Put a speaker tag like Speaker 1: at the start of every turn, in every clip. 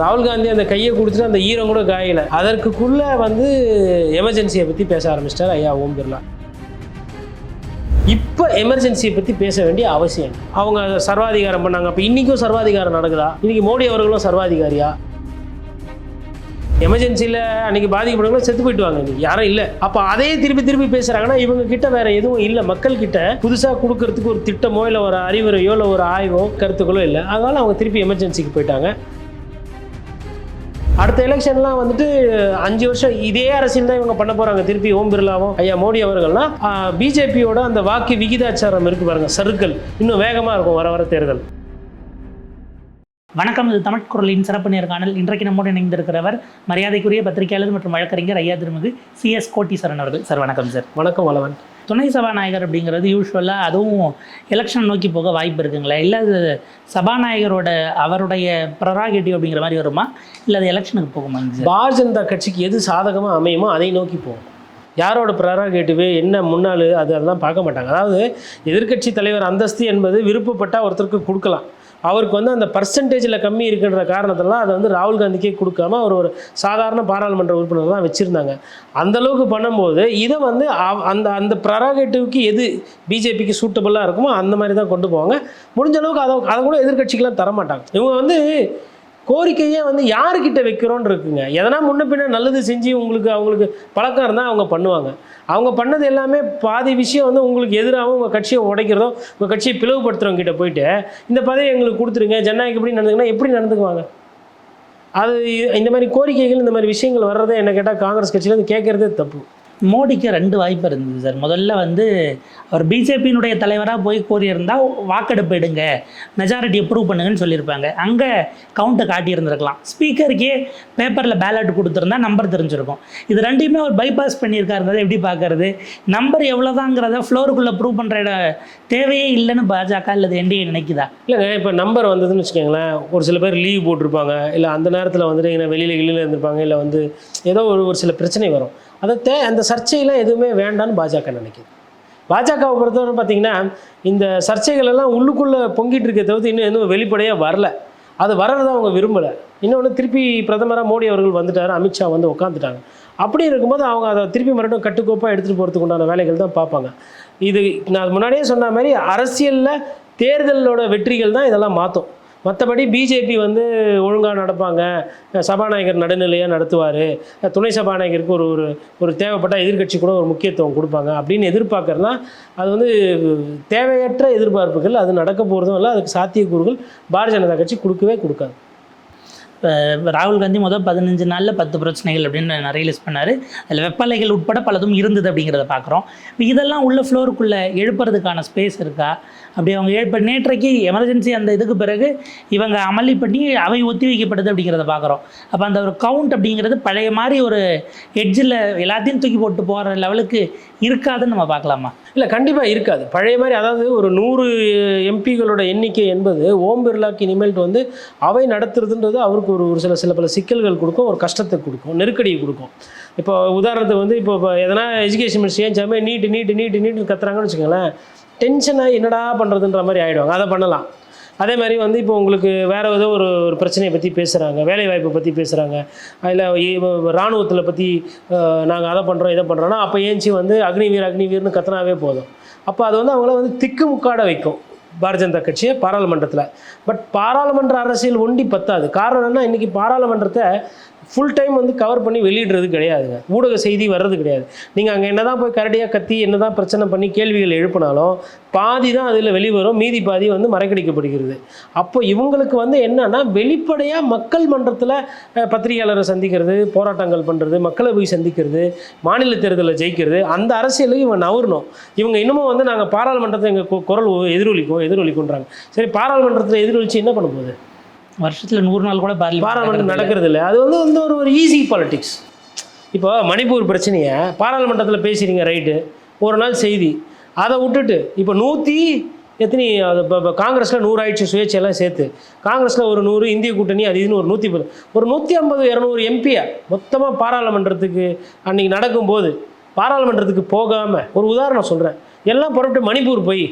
Speaker 1: ராகுல் காந்தி அந்த கையை கொடுத்துட்டு அந்த ஈரம் கூட காயல. அதற்குள்ள வந்து எமர்ஜென்சியை பற்றி பேச ஆரம்பிச்சிட்டார் ஐயா ஓம் பிர்லா. இப்போ எமர்ஜென்சியை பற்றி பேச வேண்டிய அவசியம் அவங்க சர்வாதிகாரம் பண்ணாங்க. அப்போ இன்றைக்கும் சர்வாதிகாரம் நடக்குதா? இன்னைக்கு மோடி அவர்களும் சர்வாதிகாரியா? எமர்ஜென்சியில் அன்னைக்கு பாதிக்கப்பட்டவங்க செத்து போயிட்டுவாங்க இன்னைக்கு. யாரும் இல்லை. அப்போ அதே திருப்பி திருப்பி பேசுகிறாங்கன்னா இவங்க கிட்ட வேற எதுவும் இல்லை. மக்கள் கிட்ட புதுசாக கொடுக்கறதுக்கு ஒரு திட்டமோ இல்லை ஒரு அறிவுரையோ இல்லை ஒரு ஆய்வோ கருத்துக்களோ இல்லை. அதனால அவங்க திருப்பி எமர்ஜென்சிக்கு போயிட்டாங்க. அடுத்த எலெக்ஷன்லாம் வந்துட்டு அஞ்சு வருஷம் இதே அரசியல் தான் இவங்க பண்ண போறாங்க. திருப்பி ஓம் பிர்லாவும் ஐயா மோடி அவர்கள்னா பிஜேபியோட அந்த வாக்கு விகிதாச்சாரம் இருக்கு பாருங்க சர்க்கிள் இன்னும் வேகமா இருக்கும் வர வர தேர்தல்.
Speaker 2: வணக்கம் இது தமிழ் குரலின் சிறப்பு நேர்காணல் இன்றைக்கு நம்மோடு இணைந்திருக்கிறவர் மரியாதைக்குரிய பத்திரிகையாளர் மற்றும் வழக்கறிஞர் ஐயா திருமிகு சிஎஸ் கோட்டீஸ்வரன் அவர்கள். சார் வணக்கம் சார்.
Speaker 1: வணக்கம் வளவன்.
Speaker 2: துணை சபாநாயகர் அப்படிங்கிறது யூஸ்வலாக அதுவும் எலெக்ஷன் நோக்கி போக வாய்ப்பு இருக்குங்களா? இல்லை அது சபாநாயகரோட அவருடைய ப்ரராகேட்டிவ் அப்படிங்கிற மாதிரி வருமா? இல்லை அது எலெக்ஷனுக்கு போகுமா?
Speaker 1: பாரதிய ஜனதா கட்சிக்கு எது சாதகமாக அமையுமோ அதை நோக்கி போகும். யாரோட ப்ரெராகேட்டிவ் என்ன முன்னாள் அது அதெல்லாம் பார்க்க மாட்டாங்க. அதாவது எதிர்க்கட்சி தலைவர் அந்தஸ்து என்பது விருப்பப்பட்டா ஒருத்தருக்கு கொடுக்கலாம். அவருக்கு வந்து அந்த பர்சன்டேஜில் கம்மி இருக்குன்ற காரணத்தெல்லாம் அதை வந்து ராகுல் காந்திக்கே கொடுக்காம அவர் ஒரு சாதாரண பாராளுமன்ற உறுப்பினர் தான் வச்சுருந்தாங்க. அந்தளவுக்கு பண்ணும்போது இதை வந்து அந்த அந்த ப்ரராகேட்டிவ்க்கு எது பிஜேபிக்கு சூட்டபுளாக இருக்குமோ அந்த மாதிரி தான் கொண்டு போவாங்க. முடிஞ்ச அளவுக்கு அதை அதை கூட எதிர்கட்சிக்கெலாம் தரமாட்டாங்க. இவங்க வந்து கோரிக்கையே வந்து யாருக்கிட்ட வைக்கிறோன்னு இருக்குங்க. எதனா முன்ன பின்ன நல்லது செஞ்சு உங்களுக்கு அவங்களுக்கு பழக்கம் இருந்தால் அவங்க பண்ணுவாங்க. அவங்க பண்ணது எல்லாமே பாதி விஷயம் வந்து உங்களுக்கு எதிராகவும் உங்கள் கட்சியை உடைக்கிறதோ உங்கள் கட்சியை பிளவுபடுத்துறவங்க கிட்ட போயிட்டு இந்த பதவி எங்களுக்கு கொடுத்துருங்க ஜனநாயகம் எப்படி நடந்துக்குன்னா எப்படி நடந்துக்குவாங்க? அது இந்த மாதிரி கோரிக்கைகள் இந்த மாதிரி விஷயங்கள் வர்றதை என்ன கேட்டால் காங்கிரஸ் கட்சியிலேருந்து கேட்குறதே தப்பு.
Speaker 2: மோடிக்கு ரெண்டு வாய்ப்பு இருந்தது சார். முதல்ல வந்து அவர் பிஜேபியினுடைய தலைவராக போய் கோரியிருந்தால் வாக்கெடுப்பு எடுங்க மெஜாரிட்டி அப்ரூவ் பண்ணுங்கன்னு சொல்லியிருப்பாங்க. அங்கே கவுண்ட்டை காட்டியிருந்திருக்கலாம். ஸ்பீக்கருக்கே பேப்பரில் பேலட் கொடுத்துருந்தா நம்பர் தெரிஞ்சிருக்கும். இது ரெண்டையுமே அவர் பைபாஸ் பண்ணியிருக்காருன்றதை எப்படி பார்க்கறது? நம்பர் எவ்வளோதாங்கிறத ஃப்ளோருக்குள்ளே ப்ரூவ் பண்ணுற தேவையே இல்லைன்னு பாஜக இல்லது என்டிஏ நினைக்குதா?
Speaker 1: இல்லை இப்போ நம்பர் வந்ததுன்னு வச்சுக்கோங்களேன் ஒரு சில பேர் லீவ் போட்டிருப்பாங்க. இல்லை அந்த நேரத்தில் வந்துட்டு வெளியில் வெளியில் இருந்திருப்பாங்க. இல்லை வந்து ஏதோ ஒரு ஒரு சில பிரச்சனை வரும். அதை தே அந்த சர்ச்சையெல்லாம் எதுவுமே வேண்டான்னு பாஜக நினைக்குது. பாஜகவை பொறுத்தவரை பார்த்தீங்கன்னா இந்த சர்ச்சைகள் எல்லாம் உள்ளுக்குள்ளே பொங்கிட்டு இருக்க தவிர்த்து இன்னும் எதுவும் வெளிப்படையாக வரல. அது வர்றதை அவங்க விரும்பலை. இன்னொன்று திருப்பி பிரதமராக மோடி அவர்கள் வந்துட்டார் அமித்ஷா வந்து உட்காந்துட்டாங்க அப்படி இருக்கும்போது அவங்க அதை திருப்பி மறுபடியும் கட்டுக்கோப்பாக எடுத்துகிட்டு போகிறதுக்கு உண்டான வேலைகள் தான் பார்ப்பாங்க. இது நான் முன்னாடியே சொன்ன மாதிரி அரசியலில் தேர்தலோட வெற்றிகள் தான் இதெல்லாம் மாற்றும் மற்றபடி பிஜேபி வந்து ஒழுங்காக நடப்பாங்க. சபாநாயகர் நடுநிலையாக நடத்துவார். துணை சபாநாயகருக்கு ஒரு ஒரு ஒரு தேவைப்பட்ட எதிர்க்கட்சி கூட ஒரு முக்கியத்துவம் கொடுப்பாங்க. அப்படின்னு எதிர்பார்க்குறதுனா அது வந்து தேவையற்ற எதிர்பார்ப்புகள். அது நடக்க போகிறதும் இல்லை அதுக்கு சாத்தியக்கூறுகள் பாரதிய ஜனதா கட்சி கொடுக்கவே கொடுக்காது.
Speaker 2: இப்போ ராகுல் காந்தி முதல் பதினஞ்சு நாளில் பத்து பிரச்சனைகள் அப்படின்னு நிறைய லிஸ்ட் பண்ணார். அதில் வெப்பலைகள் உட்பட பலதும் இருந்தது அப்படிங்கிறத பார்க்குறோம் இப்போ இதெல்லாம் உள்ள ஃப்ளோருக்குள்ளே எழுப்புறதுக்கான ஸ்பேஸ் இருக்கா? அப்படி அவங்க எழுப்ப நேற்றைக்கு எமர்ஜென்சி அந்த இதுக்கு பிறகு இவங்க அமளி பண்ணி அவை ஒத்தி வைக்கப்படுது அப்படிங்கிறத பார்க்குறோம் அப்போ அந்த ஒரு கவுண்ட் அப்படிங்கிறது பழைய மாதிரி ஒரு எட்ஜில் எல்லாத்தையும் தூக்கி போட்டு போகிற லெவலுக்கு இருக்காதுன்னு நம்ம பார்க்கலாமா
Speaker 1: இல்லை கண்டிப்பாக இருக்காது. பழைய மாதிரி அதாவது ஒரு நூறு எம்பிகளோட எண்ணிக்கை என்பது ஓம் பிர்லாக்கு இனிமேல்ட்டு வந்து அவை நடத்துறதுன்றது அவருக்கு ஒரு ஒரு சில சில பல சிக்கல்கள் கொடுக்கும் ஒரு கஷ்டத்தை கொடுக்கும் நெருக்கடியை கொடுக்கும். இப்போ உதாரணத்துக்கு வந்து இப்போ இப்போ எதனா எஜுகேஷன் மினிஸ்டர் ஏன் சாமே நீட்டு நீட்டு நீட்டு நீட்டு கத்துறாங்கன்னு வச்சுக்கோங்களேன் டென்ஷனாக என்னடா பண்ணுறதுன்ற மாதிரி ஆகிடுவாங்க அதை பண்ணலாம். அதே மாதிரி வந்து இப்போ உங்களுக்கு வேறு ஏதோ ஒரு ஒரு பிரச்சனையை பற்றி பேசுகிறாங்க வேலைவாய்ப்பை பற்றி பேசுகிறாங்க அதில் இராணுவத்தில் பற்றி நாங்கள் அதை பண்ணுறோம் இதை பண்ணுறோன்னா அப்போ ஏஞ்சி வந்து அக்னிவீர் அக்னிவீர்னு கத்தனாவே போதும். அப்போ அது வந்து அவங்கள வந்து திக்கு முக்காட வைக்கும் பாரதிய ஜனதா கட்சியை பாராளுமன்றத்தில். பட் பாராளுமன்ற அரசியல் ஒண்டி பத்தாது. காரணம் என்ன இன்றைக்கி பாராளுமன்றத்தை ஃபுல் டைம் வந்து கவர் பண்ணி வெளியிடுறது கிடையாதுங்க. ஊடக செய்தி வர்றது கிடையாது. நீங்கள் அங்கே என்ன தான் போய் கரடியாக கத்தி என்ன தான் பிரச்சனை பண்ணி கேள்விகள் எழுப்பினாலும் பாதி தான் அதில் வெளிவரும். மீதி பாதி வந்து மறைக்கடிக்கப்படுகிறது. அப்போ இவங்களுக்கு வந்து என்னன்னா வெளிப்படையாக மக்கள் மன்றத்தில் பத்திரிகையாளரை சந்திக்கிறது போராட்டங்கள் பண்ணுறது மக்களை போய் சந்திக்கிறது மாநில தேர்தலில் ஜெயிக்கிறது அந்த அரசியலுக்கு இவங்க நவரணும் இவங்க இன்னமும் வந்து நாங்கள் பாராளுமன்றத்தை எங்கள் குரல் எதிரொலிக்கும் எதிரொலிக்குன்றாங்க சரி பாராளுமன்றத்தில் எதிரொலிச்சு என்ன பண்ண போகுது?
Speaker 2: வருஷத்தில் நூறு நாள் கூட
Speaker 1: பாராளுமன்றம் நடக்கிறது இல்லை. அது வந்து வந்து ஒரு ஒரு ஈஸி பாலிடிக்ஸ் இப்போ மணிப்பூர் பிரச்சனையை பாராளுமன்றத்தில் பேசுகிறீங்க ரைட்டு ஒரு நாள் செய்தி. அதை விட்டுட்டு இப்போ நூற்றி எத்தனை அது இப்போ இப்போ காங்கிரஸில் நூறு ஆயிடுச்சு சுயேட்சையெல்லாம் சேர்த்து. காங்கிரஸில் ஒரு நூறு இந்திய கூட்டணி அது இதுன்னு ஒரு நூற்றி ஒரு நூற்றி ஐம்பது இரநூறு எம்பியை மொத்தமாக பாராளுமன்றத்துக்கு அன்றைக்கி நடக்கும்போது பாராளுமன்றத்துக்கு போகாமல் ஒரு உதாரணம் சொல்கிறேன் எல்லாம் புறப்பட்டு மணிப்பூர் போய்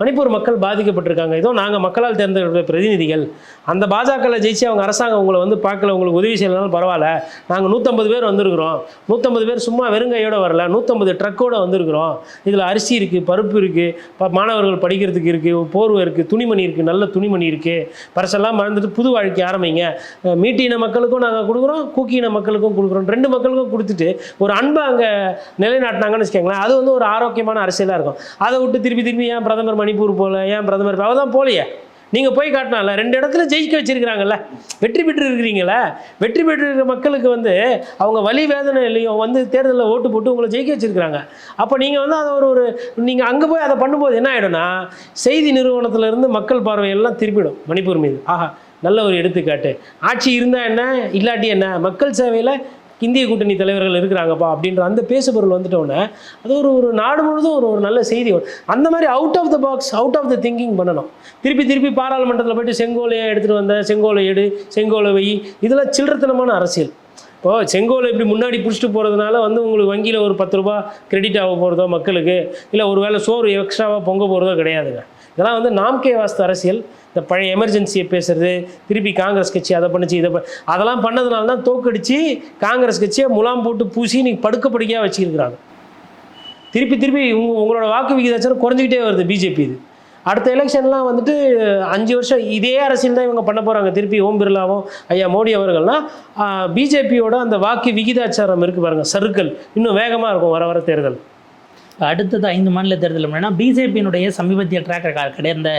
Speaker 1: மணிப்பூர் மக்கள் பாதிக்கப்பட்டிருக்காங்க. இதோ நாங்கள் மக்களால் தேர்ந்தெடுத்த பிரதிநிதிகள். அந்த பாஜகவில் ஜெயிச்சு அவங்க அரசாங்கம் உங்களை வந்து பார்க்கல உங்களுக்கு உதவி செய்யலனாலும் பரவாயில்ல. நாங்கள் நூற்றம்பது பேர் வந்திருக்கிறோம். நூற்றம்பது பேர் சும்மா வெறுங்கையோடு வரல. நூற்றம்பது ட்ரக்கோடு வந்திருக்கிறோம். இதில் அரிசி இருக்குது பருப்பு இருக்குது மாணவர்கள் படிக்கிறதுக்கு இருக்குது போர்வை இருக்குது துணிமணி இருக்குது நல்ல துணிமணி இருக்குது பரசெல்லாம் மறந்துட்டு புது வாழ்க்கை ஆரம்பிங்க. மீட்டின மக்களுக்கும் நாங்கள் கொடுக்குறோம் கூக்கின மக்களுக்கும் கொடுக்குறோம். ரெண்டு மக்களுக்கும் கொடுத்துட்டு ஒரு அன்பை அங்கே நிலைநாட்டினாங்கன்னு வச்சுக்கோங்களேன் அது வந்து ஒரு ஆரோக்கியமான அரசியலாக இருக்கும். அதை விட்டு திருப்பி திருப்பி ஏன் பிரதமர் மணிப்பூர் போகல ஏன் பிரதமர் அவள் தான் போகலையே நீங்கள் போய் காட்டினால ரெண்டு இடத்துல ஜெயிக்க வச்சிருக்கிறாங்கல்ல. வெற்றி பெற்று இருக்கிறீங்களே வெற்றி பெற்று இருக்கிற மக்களுக்கு வந்து அவங்க வலி இல்லையோ வந்து தேர்தலில் ஓட்டு போட்டு உங்களை ஜெயிக்க வச்சிருக்கிறாங்க. அப்போ நீங்கள் வந்து அதை ஒரு ஒரு நீங்கள் அங்கே போய் அதை பண்ணும்போது என்ன ஆகிடும்னா செய்தி நிறுவனத்திலேருந்து மக்கள் பார்வையெல்லாம் திருப்பிடும் மணிப்பூர் மீது. ஆஹா நல்ல ஒரு எடுத்துக்காட்டு. ஆட்சி இருந்தால் என்ன இல்லாட்டி என்ன? மக்கள் சேவையில் இந்திய கூட்டணி தலைவர்கள் இருக்கிறாங்கப்பா அப்படின்ற அந்த பேசுபொருள் வந்துட்டோன்னே அது ஒரு ஒரு நாடு முழுதும் ஒரு ஒரு நல்ல செய்தி. அந்த மாதிரி out of the box out of the thinking பண்ணணும். திருப்பி திருப்பி பாராளுமன்றத்தில் போயிட்டு செங்கோலையை எடுத்துகிட்டு வந்த செங்கோலை எடு செங்கோலை வை இதெல்லாம் சில்லறத்தனமான அரசியல். இப்போது செங்கோலை இப்படி முன்னாடி பிடிச்சிட்டு போகிறதுனால வந்து உங்களுக்கு வங்கியில் ஒரு பத்து ரூபா கிரெடிட் ஆக போகிறதோ மக்களுக்கு இல்லை ஒரு வேளை சோறு எக்ஸ்ட்ராவாக பொங்க போகிறதோ கிடையாதுங்க. இதெல்லாம் வந்து நாம்கே வாஸ்து அரசியல். இந்த பழைய எமர்ஜென்சியை பேசுறது திருப்பி காங்கிரஸ் கட்சி அதை பண்ணுச்சு இதை ப- அதெல்லாம் பண்ணதுனால தான் தோக்கடிச்சு காங்கிரஸ் கட்சியை முலாம் போட்டு பூசி இன்னைக்கு படுக்க படுக்கையாக வச்சுருக்கிறாங்க. திருப்பி திருப்பி உங்க உங்களோட வாக்கு விகிதாச்சாரம் குறைஞ்சிக்கிட்டே வருது பிஜேபி இது. அடுத்த எலெக்ஷன்லாம் வந்துட்டு அஞ்சு வருஷம் இதே அரசியல் தான் இவங்க பண்ண போகிறாங்க திருப்பி ஓம் பிர்லாவும் ஐயா மோடி அவர்கள்லாம் பிஜேபியோட அந்த வாக்கு விகிதாச்சாரம் இருக்குது பாருங்கள் சருக்கள் இன்னும் வேகமாக இருக்கும் வர வர தேர்தல்.
Speaker 2: அடுத்தது ஐந்து மாநில தேர்தல் அப்படின்னா பிஜேபியினுடைய சமீபத்திய ட்ராக் கிடையாது இந்த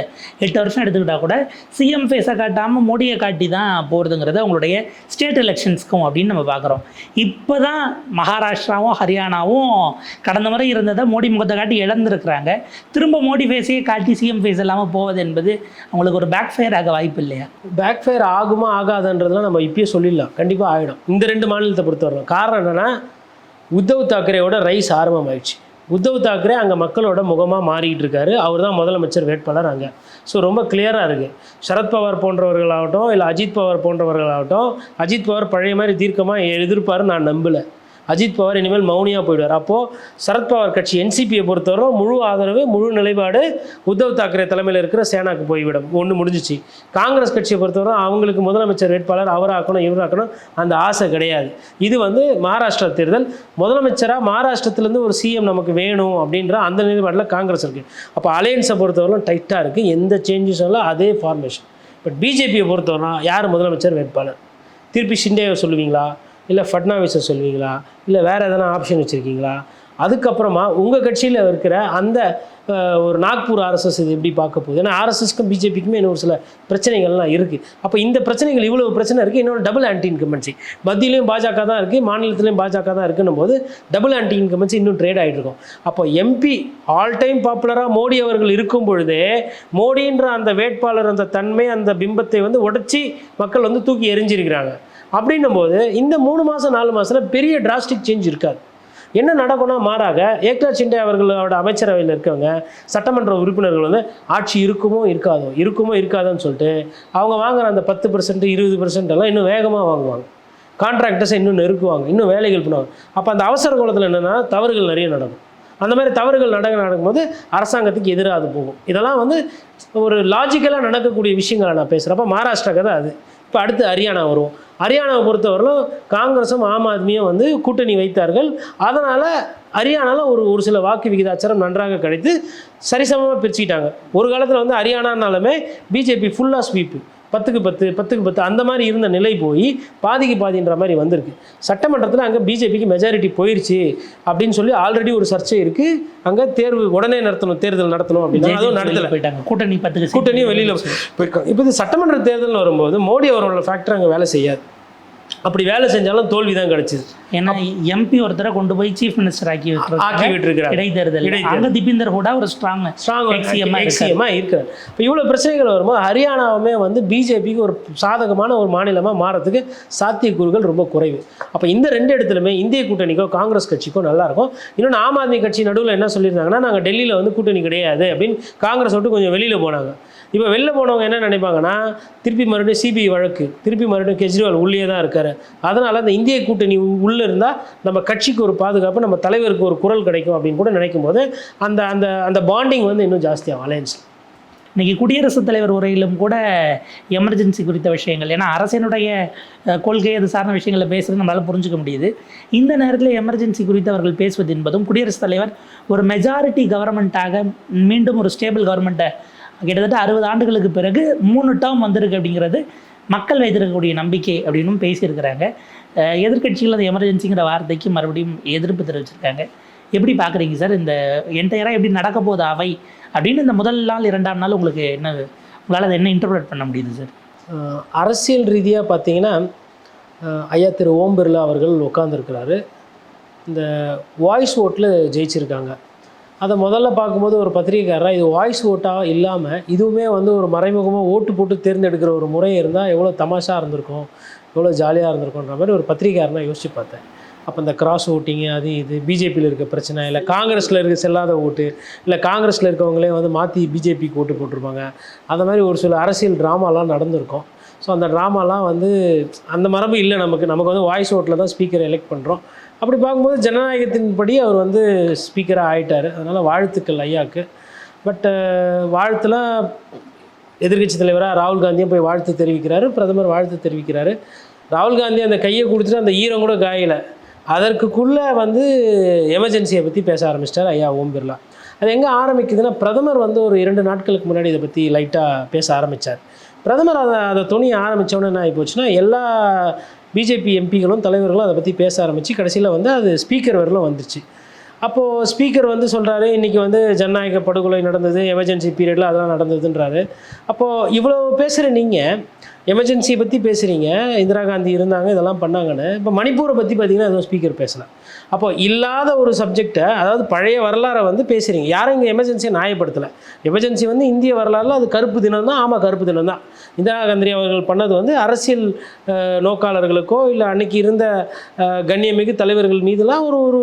Speaker 2: எட்டு வருஷம் எடுத்துக்கிட்டால் கூட சிஎம் ஃபேஸை காட்டாமல் மோடியை காட்டி தான் போகிறதுங்கிறது அவங்களுடைய ஸ்டேட் எலெக்ஷன்ஸ்க்கும் அப்படின்னு நம்ம பார்க்குறோம். இப்போ தான் மகாராஷ்டிராவும் ஹரியானாவும் கடந்த முறை இருந்ததை மோடி முகத்தை காட்டி இழந்திருக்கிறாங்க. திரும்ப மோடி ஃபேஸையே காட்டி சிஎம் ஃபேஸ் இல்லாமல் போவது என்பது அவங்களுக்கு ஒரு பேக் ஃபயர் ஆக வாய்ப்பு இல்லையா?
Speaker 1: பேக் ஃபயர் ஆகுமா ஆகாதுன்றதுலாம் நம்ம இப்பயே சொல்லிடலாம். கண்டிப்பாக ஆகிடும் இந்த ரெண்டு மாநிலத்தை பொறுத்தவரை காரணம் என்னென்னா உத்தவ் தாக்கரேவோட ரைஸ் ஆரம்பமாயிடுச்சு. உத்தவ் தாக்கரே அங்கே மக்களோட முகமாக மாறிக்கிட்டு இருக்காரு. அவர் தான் முதலமைச்சர் வேட்பாளர் அங்கே. ஸோ ரொம்ப கிளியராக இருக்குது சரத்பவார் போன்றவர்களாகட்டும் இல்லை அஜித் பவார் போன்றவர்களாகட்டும் அஜித் பவார் பழைய மாதிரி தீர்க்கமாக எதிர்ப்பார் நான் நம்பலை. அஜித் பவார் இனிமேல் மௌனியாக போயிடுவார். அப்போது சரத்பவார் கட்சி என்சிபியை பொறுத்தவரை முழு ஆதரவு முழு நிலைப்பாடு உத்தவ் தாக்கரே தலைமையில் இருக்கிற சேனாக்கு போய்விடும். ஒன்று முடிஞ்சிச்சு. காங்கிரஸ் கட்சியை பொறுத்தவரை அவங்களுக்கு முதலமைச்சர் வேட்பாளர் அவராக்கணும் இவராக்கணும் அந்த ஆசை கிடையாது. இது வந்து மகாராஷ்டிரா தேர்தல். முதலமைச்சராக மகாராஷ்டிரத்துலேருந்து ஒரு சிஎம் நமக்கு வேணும் அப்படின்ற அந்த நிலைப்பாட்டில் காங்கிரஸ் இருக்குது அப்போ அலையன்ஸை பொறுத்தவரைக்கும் டைட்டாக இருக்குது எந்த சேஞ்சஸும் இல்லை அதே ஃபார்மேஷன் பட் பிஜேபியை பொறுத்தவரை யார் முதலமைச்சர் வேட்பாளர்? திருப்பி ஷிண்டேவை சொல்லுவீங்களா? இல்லை ஃபட்னாவிஸை சொல்லுவீங்களா இல்லை வேறு எதனா ஆப்ஷன் வச்சுருக்கீங்களா? அதுக்கப்புறமா உங்கள் கட்சியில் இருக்கிற அந்த ஒரு நாக்பூர் ஆர்எஸ்எஸ் இது எப்படி பார்க்க போகுது? ஏன்னா ஆர்எஸ்எஸ்க்கும் பிஜேபிக்குமே இன்னும் ஒரு சில பிரச்சனைகள்லாம் இருக்குது அப்போ இந்த பிரச்சனைகள் இவ்வளவு பிரச்சனை இருக்குது இன்னொரு டபுள் ஆன்டி இன்கம்பன்சி மத்தியிலையும் பாஜக தான் இருக்குது மாநிலத்திலையும் பாஜக தான் இருக்குன்னும் போது டபுள் ஆன்டி இன்கம்பன்சி இன்னும் ட்ரேட் ஆகிட்டு இருக்கும். அப்போ எம்பி ஆல் டைம் பாப்புலராக மோடி அவர்கள் இருக்கும் பொழுதே மோடின்ற அந்த வேட்பாளர் அந்த தன்மை அந்த பிம்பத்தை வந்து உடச்சி மக்கள் வந்து தூக்கி எரிஞ்சிருக்கிறாங்க அப்படின்னும் போது இந்த மூணு மாதம் நாலு மாதத்தில் பெரிய டிராஸ்டிக் சேஞ்ச் இருக்காது. என்ன நடக்கும்னா மாறாக ஏக்நாத் சிண்டே அவர்களோட அமைச்சரவையில் இருக்கவங்க சட்டமன்ற உறுப்பினர்கள் வந்து ஆட்சி இருக்குமோ இருக்காதோ இருக்குமோ இருக்காதோன்னு சொல்லிட்டு அவங்க வாங்குற அந்த பத்து பர்சன்ட் இருபது பர்சன்ட் எல்லாம் இன்னும் வேகமாக வாங்குவாங்க. கான்ட்ராக்டர்ஸை இன்னும் நெருக்குவாங்க இன்னும் வேலைகள் பண்ணுவாங்க. அப்போ அந்த அவசர காலத்தில் என்னென்னா தவறுகள் நிறைய நடக்கும். அந்த மாதிரி தவறுகள் நடக்க நடக்கும்போது அரசாங்கத்துக்கு எதிராக அது போகும். இதெல்லாம் வந்து ஒரு லாஜிக்கலாக நடக்கக்கூடிய விஷயங்களை நான் பேசுகிறப்ப மகாராஷ்டிரா கதை அது. இப்போ அடுத்து ஹரியானா வருவோம் ஹரியானாவை பொறுத்தவரையிலும் காங்கிரஸும் ஆம் ஆத்மியும் வந்து கூட்டணி வைத்தார்கள். அதனால் ஹரியானாவில் ஒரு ஒரு சில வாக்கு விகிதாச்சாரம் நன்றாக கிடைத்து சரிசமமாக பிரிச்சுக்கிட்டாங்க. ஒரு காலத்தில் வந்து ஹரியானானாலுமே பிஜேபி ஃபுல்லாக ஸ்வீப்பு பத்துக்கு பத்து பத்துக்கு பத்து அந்த மாதிரி இருந்த நிலை போய் பாதிக்கு பாதின்ற மாதிரி வந்திருக்கு. சட்டமன்றத்தில் அங்கே பிஜேபிக்கு மெஜாரிட்டி போயிருச்சு அப்படின்னு சொல்லி ஆல்ரெடி ஒரு சர்ச்சை இருக்குது அங்கே தேர்வு உடனே நடத்தணும் தேர்தல் நடத்தணும் அப்படின்னா அதுவும் நடத்தலை
Speaker 2: போயிட்டாங்க. கூட்டணி பத்துக்கு
Speaker 1: கூட்டணியும் வெளியில் போயிருக்காங்க இப்போ இது சட்டமன்ற தேர்தல் வரும்போது மோடி அவரோட ஃபேக்டர் அங்கே வேலை செய்யாது. அப்படி வேலை செஞ்சாலும் தோல்வி தான் கிடைச்சிது.
Speaker 2: ஏன்னா எம்பி ஒருத்தரை கொண்டு போய் சீஃப் மினிஸ்டர் ஆக்கி
Speaker 1: ஆக்கி விட்டுருக்கிறாங்க.
Speaker 2: இடைத்தேர்தல். அங்க திபிந்தர் கூட ஒரு ஸ்ட்ராங்
Speaker 1: ஸ்ட்ராங்
Speaker 2: எக்ஸிஎம்மா இருக்காரு.
Speaker 1: எக்ஸியமாக இருக்கிறார் இப்போ இவ்வளோ பிரச்சனைகள் வரும்போது ஹரியானாவுமே வந்து பிஜேபிக்கு ஒரு சாதகமான ஒரு மாநிலமாக மாறத்துக்கு சாத்தியக்கூறுகள் ரொம்ப குறைவு. அப்போ இந்த ரெண்டு இடத்துலையுமே இந்திய கூட்டணிக்கோ காங்கிரஸ் கட்சிக்கோ நல்லா இருக்கும். இன்னொன்று ஆம் ஆத்மி கட்சி நடுவில் என்ன சொல்லியிருந்தாங்கன்னா நாங்கள் டெல்லியில் வந்து கூட்டணி கிடையாது அப்படின்னு காங்கிரஸ் விட்டு கொஞ்சம் வெளியில் போனாங்க. இப்போ வெளில போனவங்க என்ன நினைப்பாங்கன்னா திருப்பி மறுபடியும் சிபிஐ வழக்கு திருப்பி மறுபடியும் கெஜ்ரிவால் உள்ளே தான் இருக்காரு. அதனால் அந்த இந்திய கூட்டணி உள்ளே இருந்தால் நம்ம கட்சிக்கு ஒரு பாதுகாப்பு நம்ம தலைவருக்கு ஒரு குரல் கிடைக்கும் அப்படின்னு கூட நினைக்கும் போது அந்த அந்த அந்த பாண்டிங் வந்து இன்னும் ஜாஸ்தியாகும் அலையன்ஸ்
Speaker 2: இன்னைக்கு குடியரசுத் தலைவர் உரையிலும் கூட எமர்ஜென்சி குறித்த விஷயங்கள் ஏன்னா அரசினுடைய கொள்கை அது சார்ந்த விஷயங்களை பேசுறது நம்மளால புரிஞ்சுக்க முடியுது. இந்த நேரத்தில் எமர்ஜென்சி குறித்து அவர்கள் பேசுவது என்பதும் குடியரசுத் தலைவர் ஒரு மெஜாரிட்டி கவர்மெண்ட்டாக மீண்டும் ஒரு ஸ்டேபிள் கவர்மெண்ட்டை கிட்டத்தட்ட அறுபது ஆண்டுகளுக்கு பிறகு மூணு டேர்ம் வந்திருக்கு அப்படிங்கிறது மக்கள் வைத்திருக்கக்கூடிய நம்பிக்கை அப்படின்னும் பேசியிருக்கிறாங்க. எதிர்கட்சிகள் அந்த எமர்ஜென்சிங்கிற வார்த்தைக்கு மறுபடியும் எதிர்ப்பு தெரிவிச்சிருக்காங்க. எப்படி பார்க்குறீங்க சார்? இந்த என்டையராக எப்படி நடக்க போகுது அவை? அப்படின்னு இந்த முதல் நாள் இரண்டாம் நாள் உங்களுக்கு என்ன உங்களால் அதை என்ன இன்டர்பிரட் பண்ண முடியுது சார்?
Speaker 1: அரசியல் ரீதியாக பார்த்தீங்கன்னா ஐயா திரு ஓம் பிர்லா அவர்கள் உட்காந்துருக்கிறாரு இந்த வாய்ஸ் ஓட்டில் ஜெயிச்சிருக்காங்க. அதை முதல்ல பார்க்கும்போது ஒரு பத்திரிகைக்காரராக இது வாய்ஸ் ஓட்டாக இல்லாமல் இதுவுமே வந்து ஒரு மறைமுகமாக ஓட்டு போட்டு தேர்ந்தெடுக்கிற ஒரு முறை இருந்தால் எவ்வளோ தமாஷாக இருந்திருக்கும். எவ்வளோ ஜாலியாக இருந்திருக்குன்ற மாதிரி ஒரு பத்திரிகைக்காரனாக யோசிச்சு பார்த்தேன். அப்போ இந்த கிராஸ் ஓட்டிங்கு அது இது பிஜேபியில் இருக்க பிரச்சனை இல்லை காங்கிரஸில் இருக்க செல்லாத ஓட்டு இல்லை காங்கிரஸில் இருக்கவங்களே வந்து மாற்றி பிஜேபிக்கு ஓட்டு போட்டிருப்பாங்க. அந்த மாதிரி ஒரு சில அரசியல் ட்ராமாலாம் நடந்திருக்கும். ஸோ அந்த ட்ராமாலாம் வந்து அந்த மரபு இல்லை நமக்கு. நமக்கு வந்து வாய்ஸ் ஓட்டில் தான் ஸ்பீக்கரை எலெக்ட் பண்ணுறோம் அப்படி பார்க்கும்போது ஜனநாயகத்தின்படி அவர் வந்து ஸ்பீக்கராக ஆயிட்டார். அதனால் வாழ்த்துக்கள் ஐயாவுக்கு பட் வாழ்த்துலாம் எதிர்கட்சி தலைவராக ராகுல் காந்தியும் போய் வாழ்த்து தெரிவிக்கிறாரு பிரதமர் வாழ்த்து தெரிவிக்கிறாரு. ராகுல் காந்தி அந்த கையை கொடுத்துட்டு அந்த ஈரம் கூட காயலை. அதற்குள்ளே வந்து எமர்ஜென்சியை பற்றி பேச ஆரம்பிச்சிட்டார் ஐயா ஓம் பிர்லா. அது எங்கே ஆரம்பிக்குதுன்னா பிரதமர் வந்து ஒரு இரண்டு நாட்களுக்கு முன்னாடி இதை பற்றி லைட்டாக பேச ஆரம்பித்தார் பிரதமர் அதை அதை துணியை ஆரம்பித்தோன்னே என்ன ஆகி போச்சுன்னா எல்லா பிஜேபி எம்பிகளும் தலைவர்களும் அதை பற்றி பேச ஆரம்பித்து கடைசியில் வந்து அது ஸ்பீக்கர் வரலும் வந்துருச்சு. அப்போது ஸ்பீக்கர் வந்து சொல்கிறாரு இன்றைக்கி வந்து ஜனநாயக படுகொலை நடந்தது எமர்ஜென்சி பீரியடில் அதெல்லாம் நடந்ததுன்றாரு. அப்போது இவ்வளோ பேசுகிற நீங்கள் எமர்ஜென்சியை பற்றி பேசுகிறீங்க இந்திரா காந்தி இருந்தாங்க இதெல்லாம் பண்ணாங்கன்னு இப்போ மணிப்பூரை பற்றி பார்த்தீங்கன்னா எதுவும் ஸ்பீக்கர் பேசலாம் அப்போ இல்லாத ஒரு சப்ஜெக்டை அதாவது பழைய வரலாறை வந்து பேசுகிறீங்க யாரும் இங்கே எமர்ஜென்சியை நியாயப்படுத்தலை. எமர்ஜென்சி வந்து இந்திய வரலாறுல அது கருப்பு தினம் தான் ஆமாம் கருப்பு தினம் தான். இந்திரா காந்தி அவர்கள் பண்ணது வந்து அரசியல் நோக்காளர்களுக்கோ இல்லை அன்னைக்கு இருந்த கண்ணியமிகு தலைவர்கள் மீதுலாம் ஒரு ஒரு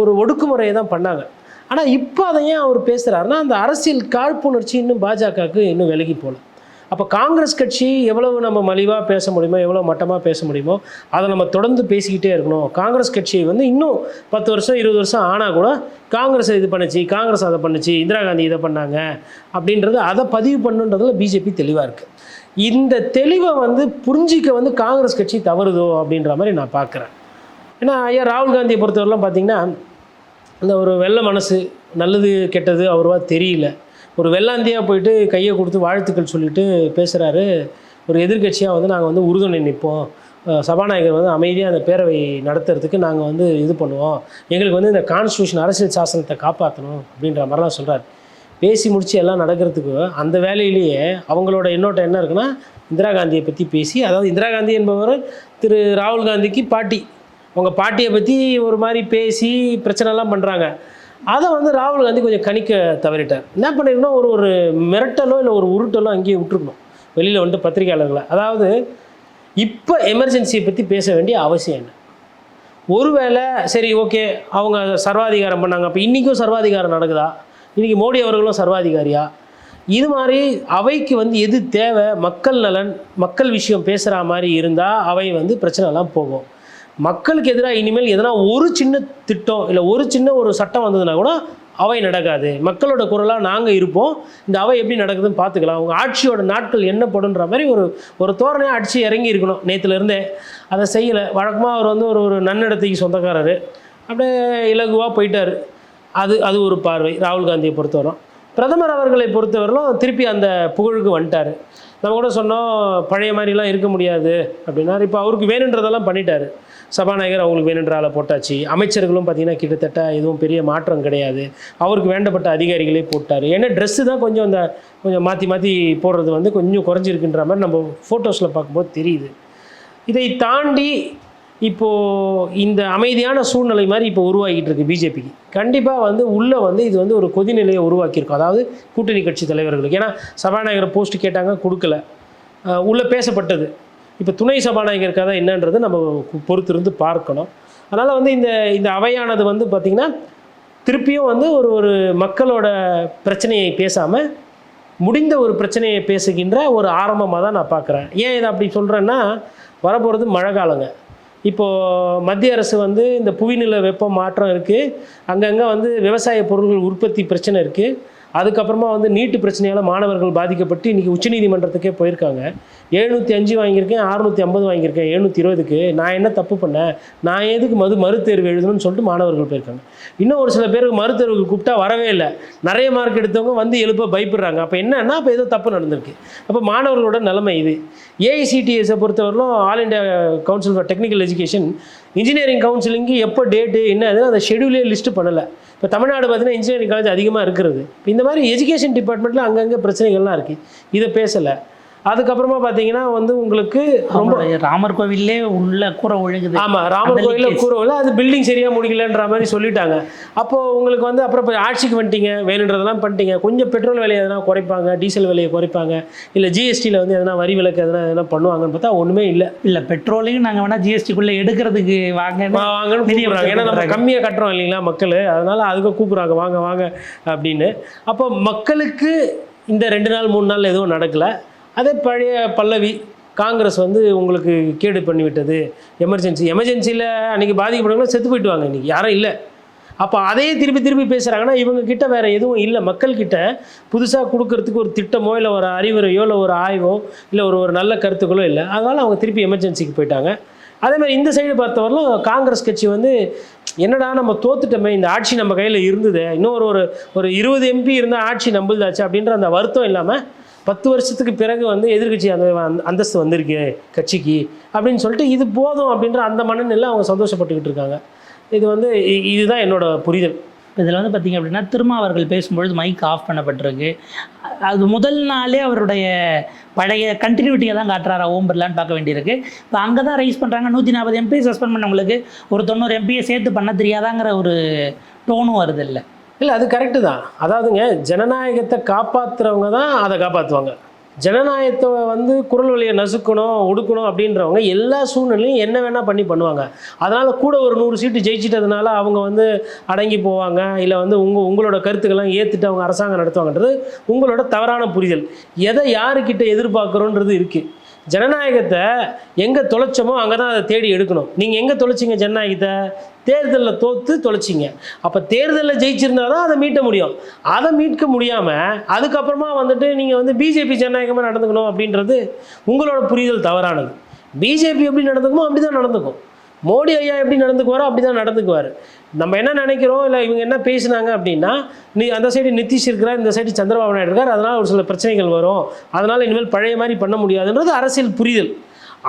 Speaker 1: ஒரு ஒடுக்குமுறையை தான் பண்ணாங்க. ஆனால் இப்போ அதை ஏன் அவர் பேசுகிறாருன்னா அந்த அரசியல் காழ்ப்புணர்ச்சி இன்னும் பாஜகவுக்கு இன்னும் விலகி போகல அப்போ காங்கிரஸ் கட்சி எவ்வளவு நம்ம மலிவாக பேச முடியுமோ எவ்வளோ மட்டமாக பேச முடியுமோ அதை நம்ம தொடர்ந்து பேசிக்கிட்டே இருக்கணும். காங்கிரஸ் கட்சியை வந்து இன்னும் பத்து வருஷம் இருபது வருஷம் ஆனால் கூட காங்கிரஸ் இது பண்ணுச்சு காங்கிரஸ் அதை பண்ணுச்சு இந்திரா காந்தி இதை பண்ணாங்க அப்படின்றது அதை பதிவு பண்ணுன்றதுல பிஜேபி தெளிவாக இருக்குது இந்த தெளிவை வந்து புரிஞ்சிக்க வந்து காங்கிரஸ் கட்சி தவறுதோ அப்படின்ற மாதிரி நான் பார்க்குறேன். ஏன்னா ஐயா ராகுல் காந்தியை பொறுத்தவரைலாம் பார்த்தீங்கன்னா இந்த ஒரு வெள்ள மனசு நல்லது கெட்டது அவருவா தெரியல. ஒரு வெள்ளாந்தியாக போயிட்டு கையை கொடுத்து வாழ்த்துக்கள் சொல்லிட்டு பேசுகிறாரு ஒரு எதிர்க்கட்சியாக வந்து நாங்கள் வந்து உறுதுணை நிற்போம். சபாநாயகர் வந்து அமைதியாக அந்த பேரவை நடத்துறதுக்கு நாங்கள் வந்து இது பண்ணுவோம். எங்களுக்கு வந்து இந்த கான்ஸ்டியூஷன் அரசியல் சாசனத்தை காப்பாற்றணும் அப்படின்ற மாதிரிலாம் சொல்கிறார் பேசி முடித்து எல்லாம் நடக்கிறதுக்கு அந்த வேலையிலேயே அவங்களோட எண்ணோட்டம் என்ன இருக்குன்னா இந்திரா காந்தியை பற்றி பேசி அதாவது இந்திரா காந்தி என்பவர் திரு ராகுல் காந்திக்கு பாட்டி. அவங்க பாட்டியை பற்றி ஒரு மாதிரி பேசி பிரச்சனைலாம் பண்ணுறாங்க அதை வந்து ராகுல் காந்தி கொஞ்சம் கணிக்க தவறிட்டார். என்ன பண்ணிருக்கணும்? ஒரு ஒரு மிரட்டலோ இல்லை ஒரு உருட்டலோ அங்கேயே விட்டுருக்கணும். வெளியில் வந்துட்டு பத்திரிகையாளர்களை. அதாவது இப்போ எமர்ஜென்சியை பற்றி பேச வேண்டிய அவசியம் என்ன? ஒருவேளை சரி ஓகே அவங்க சர்வாதிகாரம் பண்ணாங்க. அப்போ இன்றைக்கும் சர்வாதிகாரம் நடக்குதா? இன்றைக்கி மோடி அவர்களும் சர்வாதிகாரியா? இது மாதிரி அவைக்கு வந்து எது தேவை? மக்கள் நலன் மக்கள் விஷயம் பேசுகிற மாதிரி இருந்தால் அவை வந்து பிரச்சனைலாம் போகும். மக்களுக்கு எதிராக இனிமேல் எதனா ஒரு சின்ன திட்டம் இல்லை ஒரு சின்ன ஒரு சட்டம் வந்ததுன்னா கூட அவை நடக்காது. மக்களோட குரலாக நாங்கள் இருப்போம். இந்த அவை எப்படி நடக்குதுன்னு பார்த்துக்கலாம். அவங்க ஆட்சியோட நாட்கள் என்ன போடுன்ற மாதிரி ஒரு ஒரு தோரணையாக அடித்து இறங்கி இருக்கணும். நேற்றுலேருந்தே அதை செய்யலை. வழக்கமாக அவர் வந்து ஒரு ஒரு நன்னடத்தைக்கு சொந்தக்காரர். அப்படியே இலகுவாக போயிட்டார். அது அது ஒரு பார்வை. ராகுல் காந்தியை பொறுத்தவரை பிரதமர் அவர்களை பொறுத்தவரையிலும் திருப்பி அந்த புகழுக்கு வந்துட்டார். நம்ம கூட சொன்னோம் பழைய மாதிரிலாம் இருக்க முடியாது அப்படின்னாரு. இப்போ அவருக்கு வேணுன்றதெல்லாம் பண்ணிட்டார். சபாநாயகர் அவங்களுக்கு வேணுன்ற ஆளை போட்டாச்சு. அமைச்சர்களும் பார்த்தீங்கன்னா கிட்டத்தட்ட எதுவும் பெரிய மாற்றம் கிடையாது. அவருக்கு வேண்டப்பட்ட அதிகாரிகளே போட்டார். ஏன்னா ட்ரெஸ்ஸு தான் கொஞ்சம் அந்த கொஞ்சம் மாற்றி மாற்றி போடுறது வந்து கொஞ்சம் குறைஞ்சிருக்குன்ற மாதிரி நம்ம ஃபோட்டோஸில் பார்க்கும்போது தெரியுது. இதை தாண்டி இப்போது இந்த அமைதியான சூழ்நிலை மாதிரி இப்போ உருவாகிட்டு இருக்கு பிஜேபிக்கு. கண்டிப்பாக வந்து உள்ளே வந்து இது வந்து ஒரு கொதிநிலையை உருவாக்கியிருக்கும். அதாவது கூட்டணி கட்சி தலைவர்களுக்கு. ஏன்னா சபாநாயகர் போஸ்ட் கேட்டாங்க கொடுக்கல. உள்ளே பேசப்பட்டது. இப்போ துணை சபாநாயகர் கதை என்னன்றது நம்ம பொறுத்திருந்து பார்க்கணும். அதனால் வந்து இந்த இந்த அவையானது வந்து பார்த்திங்கன்னா திருப்பியும் வந்து ஒரு ஒரு மக்களோட பிரச்சனையை பேசாமல் முடிந்த ஒரு பிரச்சனையை பேசுகின்ற ஒரு ஆரம்பமாக தான் நான் பார்க்குறேன் ஏன் இதை அப்படி சொல்கிறேன்னா வரப்போகிறது மழை காலங்க. இப்போது மத்திய அரசு வந்து இந்த புவிநில வெப்ப மாற்றம் இருக்குது அங்கங்கே வந்து விவசாய பொருட்கள் உற்பத்தி பிரச்சனை இருக்குது அதுக்கப்புறமா வந்து நீட்டு பிரச்சனையால் மாணவர்கள் பாதிக்கப்பட்டு இன்றைக்கி உச்சநீதிமன்றத்துக்கே போயிருக்காங்க. எழுநூற்றி அஞ்சு வாங்கியிருக்கேன் அறுநூற்றி ஐம்பது வாங்கியிருக்கேன் எழுநூற்றி இருபதுக்கு நான் என்ன தப்பு பண்ணேன்? நான் எதுக்கு மது மறுதேர்வு எழுதணும்னு சொல்லிட்டு மாணவர்கள் போயிருக்காங்க. இன்னும் ஒரு சில பேருக்கு மறுதேர்வுக்கு கூப்பிட்டா வரவே இல்லை. நிறைய மார்க் எடுத்தவங்க வந்து எழுப்ப பயப்படுறாங்க. அப்போ என்னன்னா அப்போ ஏதோ தப்பு நடந்திருக்கு. அப்போ மாணவர்களோட நிலைமை இது. ஏஐசிடிஎஸை பொறுத்தவரையிலும் All India council for technical education engineering counselling எப்போ டேட்டு என்ன அதுன்னு அந்த ஷெடியூலே லிஸ்ட்டு பண்ணலை. இப்போ தமிழ்நாடு பார்த்தீங்கன்னா இன்ஜினியரிங் காலேஜ் அதிகமாக இருக்கிறது. இந்த மாதிரி எஜுகேஷன் டிபார்ட்மெண்ட்டில் அங்கங்கே பிரச்சனைகள்லாம் இருக்குது இதை பேசலை. அதுக்கப்புறமா பார்த்தீங்கன்னா வந்து உங்களுக்கு ரொம்ப
Speaker 2: ராமர் கோவில்லே உள்ள கூரை ஒழுகுது.
Speaker 1: ஆமாம் ராமர் கோயிலில்
Speaker 2: leakage.
Speaker 1: கூறவில்லை அது பில்டிங் சரியாக முடிக்கலன்ற மாதிரி சொல்லிட்டாங்க. அப்போது உங்களுக்கு வந்து அப்புறம் இப்போ ஆட்சிக்கு வந்துட்டீங்க வேணுன்றதெல்லாம் பண்ணிட்டீங்க. கொஞ்சம் பெட்ரோல் விலையை எதனா குறைப்பாங்க டீசல் விலையை குறைப்பாங்க இல்லை ஜிஎஸ்டியில் வந்து எதனா வரி விலக்கு எதனா எதனா பண்ணுவாங்கன்னு பார்த்தா ஒன்றுமே இல்லை.
Speaker 2: இல்ல பெட்ரோலையும் நாங்க வேணா ஜிஎஸ்டிக்குள்ள எடுக்கிறதுக்கு வாங்க
Speaker 1: வாங்கன்னு கூப்பிடுறாங்க. ஏன்னா நம்ம கம்மியாக கட்டுறோம் இல்லைங்களா மக்கள்? அதனால அதுக்கு கூப்பிடுறாங்க. வாங்க வாங்க அப்படின்னு. அப்போ மக்களுக்கு இந்த ரெண்டு நாள் மூணு நாள் எதுவும் நடக்கல. அதே பழைய பல்லவி காங்கிரஸ் வந்து உங்களுக்கு கேடு பண்ணிவிட்டது. எமர்ஜென்சி எமர்ஜென்சியில் அன்றைக்கி பாதிக்கப்பட்டவங்க செத்து போயிட்டு வாங்க இன்றைக்கி யாரும் இல்லை. அப்போ அதையே திருப்பி திருப்பி பேசுகிறாங்கன்னா இவங்க கிட்ட வேறு எதுவும் இல்லை. மக்கள்கிட்ட புதுசாக கொடுக்கறதுக்கு ஒரு திட்டமோ இல்லை ஒரு அறிவுரையோ இல்லை ஒரு ஆய்வோ இல்லை ஒரு ஒரு நல்ல கருத்துக்களோ இல்லை. அதனால் அவங்க திருப்பி எமர்ஜென்சிக்கு போயிட்டாங்க. அதேமாதிரி இந்த சைடு பார்த்தவரையிலும் காங்கிரஸ் கட்சி வந்து என்னடா நம்ம தோத்துட்டோமே இந்த ஆட்சி நம்ம கையில் இருந்தது இன்னும் ஒரு ஒரு ஒரு இருபது எம்பி இருந்தால் ஆட்சி நம்புதாச்சு அப்படின்ற அந்த வருத்தம் இல்லாமல் பத்து வருஷத்துக்கு பிறகு வந்து எதிர்க்கட்சி அந்த அந்த- அந்தஸ்து வந்திருக்கு கட்சிக்கு அப்படின்னு சொல்லிட்டு இது போதும் அப்படின்ற அந்த மனநிலை அவங்க சந்தோஷப்பட்டுக்கிட்டு இருக்காங்க. இது வந்து இதுதான் என்னோட புரிதல்.
Speaker 2: இதில் வந்து பார்த்தீங்க அப்படின்னா திருமாவர்கள் பேசும்பொழுது மைக் ஆஃப் பண்ணப்பட்டிருக்கு. அது முதல் நாளே அவருடைய பழைய கண்டினியூட்டியை தான் காட்டுறாரா ஓம் பிர்லான்னு பார்க்க வேண்டியிருக்கு. இப்போ அங்கே தான் ரைஸ் பண்ணுறாங்க நூற்றி நாற்பது எம்பி சஸ்பெண்ட் பண்ணவங்களுக்கு ஒரு தொண்ணூறு எம்பியை சேர்த்து பண்ண தெரியாதாங்கிற ஒரு டோனும் வருது இல்லை.
Speaker 1: இல்லை அது கரெக்டு தான். அதாவதுங்க ஜனநாயகத்தை காப்பாற்றுறவங்க தான் அதை காப்பாற்றுவாங்க ஜனநாயகத்தை வந்து குரல் வழியை நசுக்கணும் ஒடுக்கணும் அப்படின்றவங்க எல்லா சூழ்நிலையும் என்ன வேணால் பண்ணி பண்ணுவாங்க. அதனால் கூட ஒரு நூறு சீட்டு ஜெயிச்சிட்டதுனால அவங்க வந்து அடங்கி போவாங்க இல்லை வந்து உங்கள் உங்களோட கருத்துக்கெல்லாம் ஏற்றுட்டு அவங்க அரசாங்கம் நடத்துவாங்கன்றது உங்களோட தவறான புரிதல். எதை யாருக்கிட்ட எதிர்பார்க்குறோன்றது இருக்குது ஜனநாயகத்தை எங்கே தொலைச்சோமோ அங்கே தான் அதை தேடி எடுக்கணும். நீங்கள் எங்கே தொலைச்சிங்க ஜனநாயகத்தை? தேர்தலில் தோற்று தொலைச்சிங்க. அப்போ தேர்தலில் ஜெயிச்சிருந்தா தான் அதை மீட்ட முடியும். அதை மீட்க முடியாமல் அதுக்கப்புறமா வந்துட்டு நீங்கள் வந்து பிஜேபி ஜனநாயகமாக நடந்துக்கணும் அப்படின்றது உங்களோட புரிதல் தவறானது. பிஜேபி எப்படி நடந்துக்குமோ அப்படி தான் நடந்துக்கும். மோடி ஐயா எப்படி நடந்துக்குவாரோ அப்படி தான் நடந்துக்குவார். நம்ம என்ன நினைக்கிறோம்? இல்லை இவங்க என்ன பேசுனாங்க அப்படின்னா நீ அந்த சைடு நிதிஷ் இருக்கிறார் இந்த சைடு சந்திரபாபு நாயுடு இருக்கார் அதனால் ஒரு சில பிரச்சனைகள் வரும். அதனால் இனிமேல் பழைய மாதிரி பண்ண முடியாதுன்றது அரசியல் புரிதல்.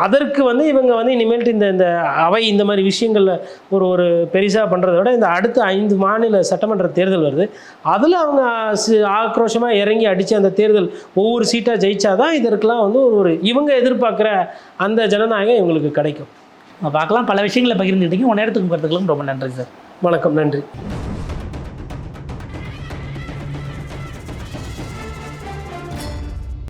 Speaker 1: அதற்கு வந்து இவங்க வந்து இனிமேல்ட்டு இந்த இந்த அவை இந்த மாதிரி விஷயங்களில் ஒரு ஒரு பெரிசாக பண்ணுறத விட இந்த அடுத்த ஐந்து மாநில சட்டமன்ற தேர்தல் வருது. அதில் அவங்க ஆக்ரோஷமாக இறங்கி அடித்து அந்த தேர்தல் ஒவ்வொரு சீட்டாக ஜெயிச்சாதான் இதற்கெல்லாம் வந்து ஒரு ஒரு இவங்க எதிர்பார்க்குற அந்த ஜனநாயகம் இவங்களுக்கு கிடைக்கும்.
Speaker 2: பார்க்கலாம். பல விஷயங்களை பகிர்ந்துக்கிட்டீங்க உன் நேரத்துக்கு போகிறதுக்கெல்லாம் ரொம்ப நன்றி சார்.
Speaker 1: வணக்கம். நன்றி.